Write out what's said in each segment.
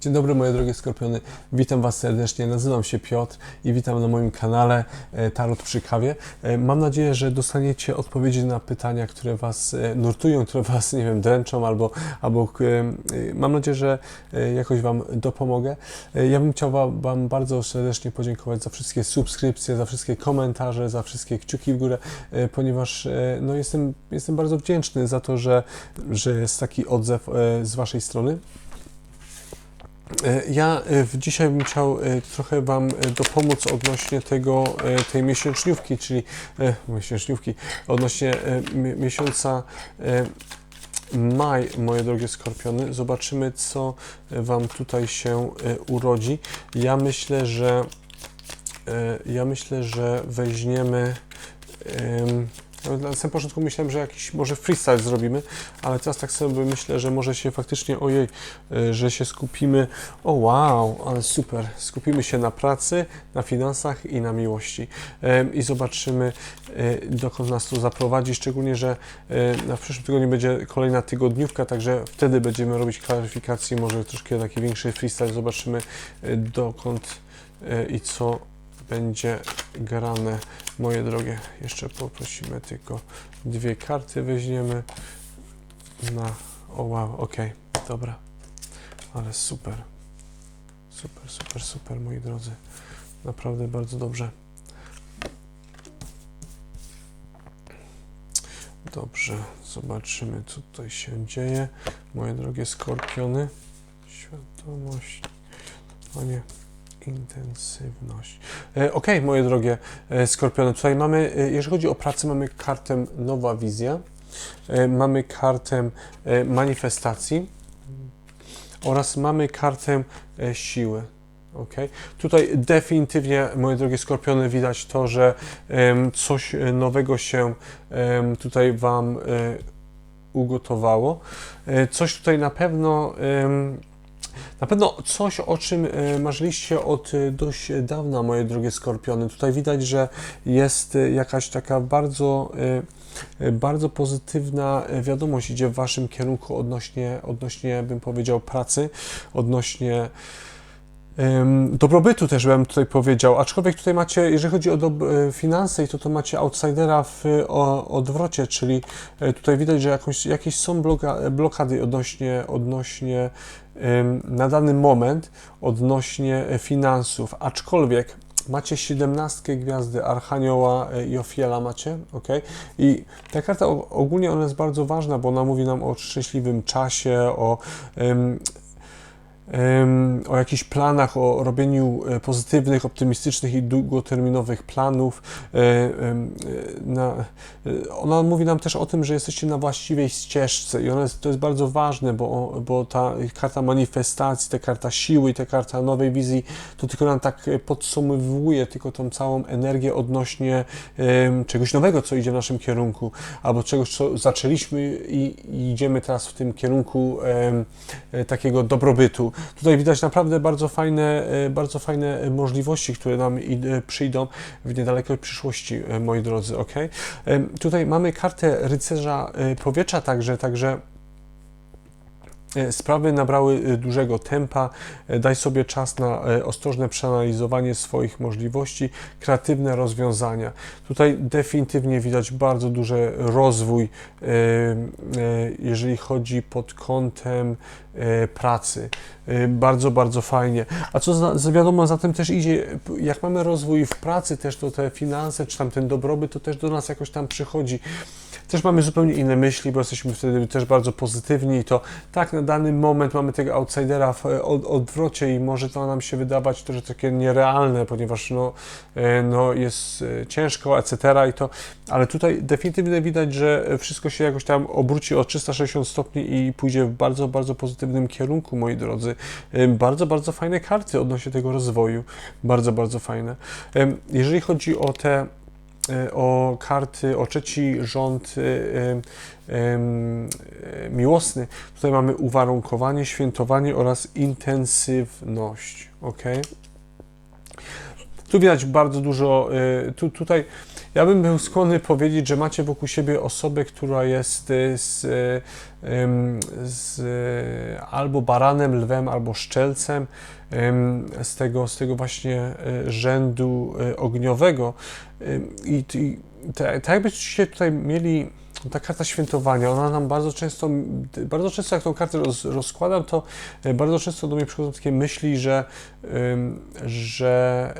Dzień dobry moje drogie skorpiony, witam Was serdecznie, nazywam się Piotr i witam na moim kanale e, Tarot przy kawie. E, Mam nadzieję, że dostaniecie odpowiedzi na pytania, które Was e, nurtują, które Was, nie wiem, dręczą albo, albo mam nadzieję, że jakoś Wam dopomogę. Ja bym chciał Wam, bardzo serdecznie podziękować za wszystkie subskrypcje, za wszystkie komentarze, za wszystkie kciuki w górę, ponieważ no, jestem, jestem bardzo wdzięczny za to, że, że jest taki odzew z Waszej strony. E, Ja e, dzisiaj bym chciał e, trochę Wam dopomóc odnośnie tego, tej miesięczniówki, czyli miesięczniówki, odnośnie mi- miesiąca maj, moje drogie skorpiony. Zobaczymy, co Wam tutaj się urodzi. Ja myślę, że ja myślę, że weźmiemy na samym początku myślałem, że jakiś może freestyle zrobimy, ale teraz tak sobie myślę, że może się faktycznie, ojej, y, że się skupimy, o wow, ale super, skupimy się na pracy, na finansach i na miłości. I zobaczymy, y, dokąd nas to zaprowadzi, szczególnie, że y, na przyszłym tygodniu będzie kolejna tygodniówka, także wtedy będziemy robić klaryfikację, może troszkę taki większy freestyle, zobaczymy dokąd i co będzie grane, moje drogie. Jeszcze poprosimy tylko dwie karty weźmiemy na... O wow, ok, dobra. Ale super. Super, super, super, moi drodzy. Naprawdę bardzo dobrze. Dobrze, zobaczymy, co tutaj się dzieje. Moje drogie skorpiony. Świadomość. O nie. Intensywność. E, ok, moje drogie e, skorpiony. Tutaj mamy, e, jeżeli chodzi o pracę, mamy kartę Nowa Wizja. E, mamy kartę manifestacji oraz mamy kartę siły. Okay. Tutaj definitywnie, moje drogie skorpiony, widać to, że coś nowego się tutaj Wam ugotowało. Coś tutaj na pewno, na pewno coś, o czym e, marzyliście od e, dość dawna, moje drogie skorpiony. Tutaj widać, że jest e, jakaś taka bardzo bardzo pozytywna wiadomość idzie w Waszym kierunku odnośnie, odnośnie bym powiedział, pracy, odnośnie dobrobytu też bym tutaj powiedział, aczkolwiek tutaj macie, jeżeli chodzi o finanse, to to macie outsidera w o, odwrocie, czyli tutaj widać, że jakąś, jakieś są bloka, blokady odnośnie, odnośnie na dany moment, odnośnie e, finansów, aczkolwiek macie 17 gwiazdy Archanioła e, i Ofiela macie, ok? I ta karta ogólnie ona jest bardzo ważna, bo ona mówi nam o szczęśliwym czasie, o, o jakichś planach, o robieniu e, pozytywnych, optymistycznych i długoterminowych planów. E, e, Na, ona mówi nam też o tym, że jesteście na właściwej ścieżce i ona jest, to jest bardzo ważne, bo, bo ta karta manifestacji, ta karta siły i ta karta nowej wizji, to tylko nam tak podsumowuje tylko tą całą energię odnośnie czegoś nowego, co idzie w naszym kierunku, albo czegoś, co zaczęliśmy i, i idziemy teraz w tym kierunku takiego dobrobytu. Tutaj widać naprawdę bardzo fajne, e, bardzo fajne e, możliwości, które nam e, przyjdą w niedalekiej przyszłości, moi drodzy, ok? Tutaj mamy kartę rycerza powietrza także, także sprawy nabrały e, dużego tempa. E, Daj sobie czas na e, ostrożne przeanalizowanie swoich możliwości, kreatywne rozwiązania. Tutaj definitywnie widać bardzo duży rozwój, e, e, jeżeli chodzi pod kątem e, pracy. E, Bardzo, bardzo fajnie. A co za, wiadomo, za tym też idzie, jak mamy rozwój w pracy, też to te finanse, czy tam ten dobrobyt, to też do nas jakoś tam przychodzi. Też mamy zupełnie inne myśli, bo jesteśmy wtedy też bardzo pozytywni i to tak na dany moment mamy tego outsidera w od, odwrocie i może to nam się wydawać to, że takie nierealne, ponieważ no, e, no jest e, ciężko, etc. i to, ale tutaj definitywnie widać, że wszystko się jakoś tam obróci o 360 stopni i pójdzie w bardzo, bardzo pozytywnym kierunku, moi drodzy. E, Bardzo, bardzo fajne karty odnośnie tego rozwoju. Bardzo, bardzo fajne. Jeżeli chodzi o te o karty, o trzeci rząd em, e, miłosny. Tutaj mamy uwarunkowanie, świętowanie oraz intensywność. ok? Tu widać bardzo dużo, tu, tutaj ja bym był skłonny powiedzieć, że macie wokół siebie osobę, która jest y, z, y, z y, albo baranem, lwem, albo szczelcem, z tego, z tego właśnie rzędu ogniowego. I i tak jakbyście tutaj mieli ta karta świętowania, ona nam bardzo często, bardzo często jak tą kartę roz, rozkładam, to bardzo często do mnie przychodzą takie myśli, że, że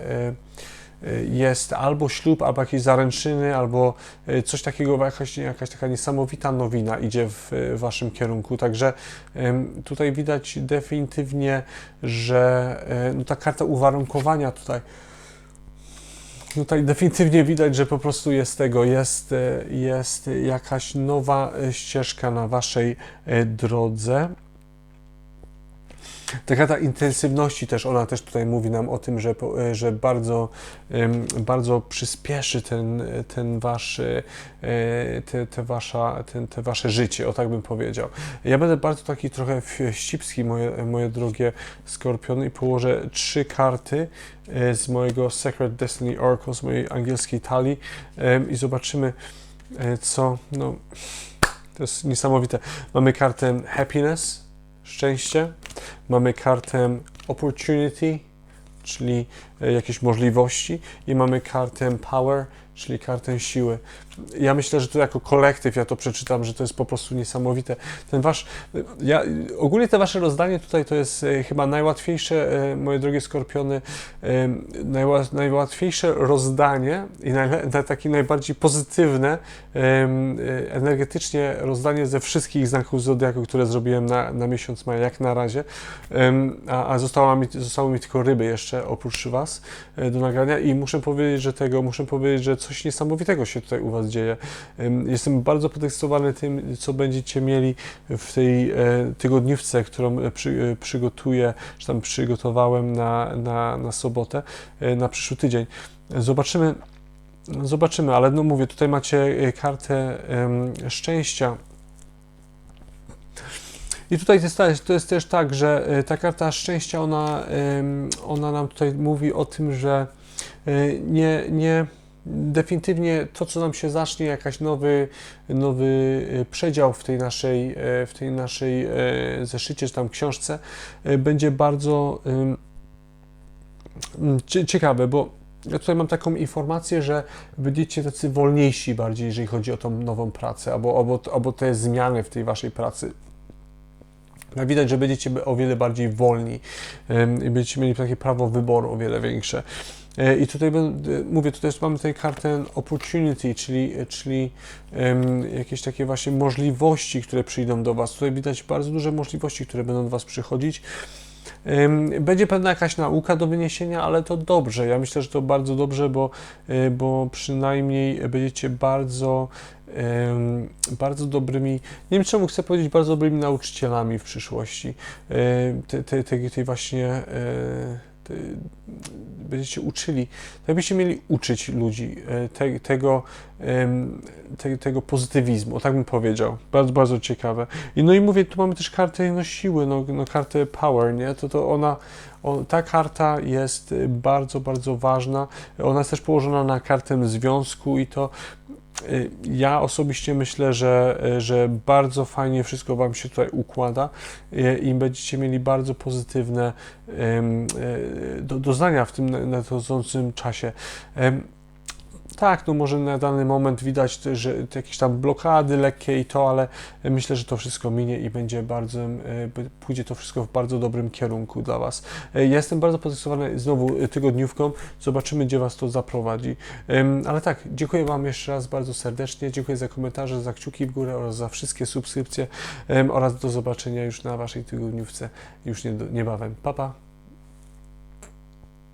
jest albo ślub, albo jakieś zaręczyny, albo y, coś takiego, jakaś, jakaś taka niesamowita nowina idzie w, w waszym kierunku. Także tutaj widać definitywnie, że y, no, ta karta uwarunkowania tutaj Tutaj definitywnie widać, że po prostu jest tego, jest, jest jakaś nowa ścieżka na waszej drodze. Ta intensywności też, ona też tutaj mówi nam o tym, że, e, że bardzo, bardzo przyspieszy ten, ten wasz, e, te, te, wasza, ten, te wasze życie, o tak bym powiedział. Ja będę bardzo taki trochę wścibski, moje, moje drogie skorpiony i położę trzy karty e, z mojego Secret Destiny Oracle, z mojej angielskiej talii i zobaczymy, co, no, to jest niesamowite. Mamy kartę Happiness, szczęście, mamy kartę Opportunity, czyli e, jakieś możliwości i mamy kartę Power, czyli kartę siły. Ja myślę, że tu jako kolektyw ja to przeczytam, że to jest po prostu niesamowite. Ten wasz, ja, ogólnie te wasze rozdanie tutaj to jest e, chyba najłatwiejsze, e, moje drogie skorpiony, e, najła, najłatwiejsze rozdanie i na takie najbardziej pozytywne energetycznie rozdanie ze wszystkich znaków zodiaku, które zrobiłem na, na miesiąc maj, jak na razie. A a została mi, zostały mi tylko ryby jeszcze oprócz Was do nagrania i muszę powiedzieć, że tego, muszę powiedzieć, że coś niesamowitego się tutaj u Was dzieje. Em, Jestem bardzo podekscytowany tym, co będziecie mieli w tej e, tygodniówce, którą e, przy, e, przygotuję, czy tam przygotowałem na, na, na sobotę, na przyszły tydzień. Zobaczymy, zobaczymy, ale no mówię, tutaj macie kartę szczęścia. I tutaj to jest, to jest też tak, że ta karta szczęścia, ona, ona nam tutaj mówi o tym, że nie, nie definitywnie to, co nam się zacznie, jakaś nowy, nowy e, przedział w tej naszej, e, w tej naszej e, zeszycie, czy tam książce, będzie bardzo ciekawe, bo ja tutaj mam taką informację, że będziecie tacy wolniejsi bardziej, jeżeli chodzi o tą nową pracę, albo, albo, albo te zmiany w tej waszej pracy. No, Widać, że będziecie o wiele bardziej wolni i będziecie mieli takie prawo wyboru o wiele większe. E, I tutaj będę- mówię, tutaj mamy tutaj kartę opportunity, czyli, czyli em, jakieś takie właśnie możliwości, które przyjdą do Was. Tutaj widać bardzo duże możliwości, które będą do Was przychodzić. Będzie pewna jakaś nauka do wyniesienia, ale to dobrze. Ja myślę, że to bardzo dobrze, bo, e, bo przynajmniej będziecie bardzo, bardzo dobrymi, nie wiem czemu chcę powiedzieć, bardzo dobrymi nauczycielami w przyszłości. E, te- te- Tej, tej właśnie e, będziecie uczyli, tak byście mieli uczyć ludzi e, te, tego, te, tego pozytywizmu, tak bym powiedział. Bardzo, bardzo ciekawe. I no i mówię, tu mamy też kartę no, siły, no, no kartę power, nie? To, to ona, ta karta jest y, bardzo, bardzo ważna. Ona jest też położona na kartę związku i to y, ja osobiście myślę, że, y, że bardzo fajnie wszystko Wam się tutaj układa y, i będziecie mieli bardzo pozytywne y, doznania w tym na- nadchodzącym czasie. Tak, no może na dany moment widać, że jakieś tam blokady lekkie i to, ale myślę, że to wszystko minie i będzie bardzo, b- pójdzie to wszystko w bardzo dobrym kierunku dla Was. E, Ja jestem bardzo podekscytowany znowu e, tygodniówką, zobaczymy, gdzie Was to zaprowadzi. Ale tak, dziękuję Wam jeszcze raz bardzo serdecznie, dziękuję za komentarze, za kciuki w górę oraz za wszystkie subskrypcje oraz do zobaczenia już na Waszej tygodniówce już nie- niebawem. Pa, pa!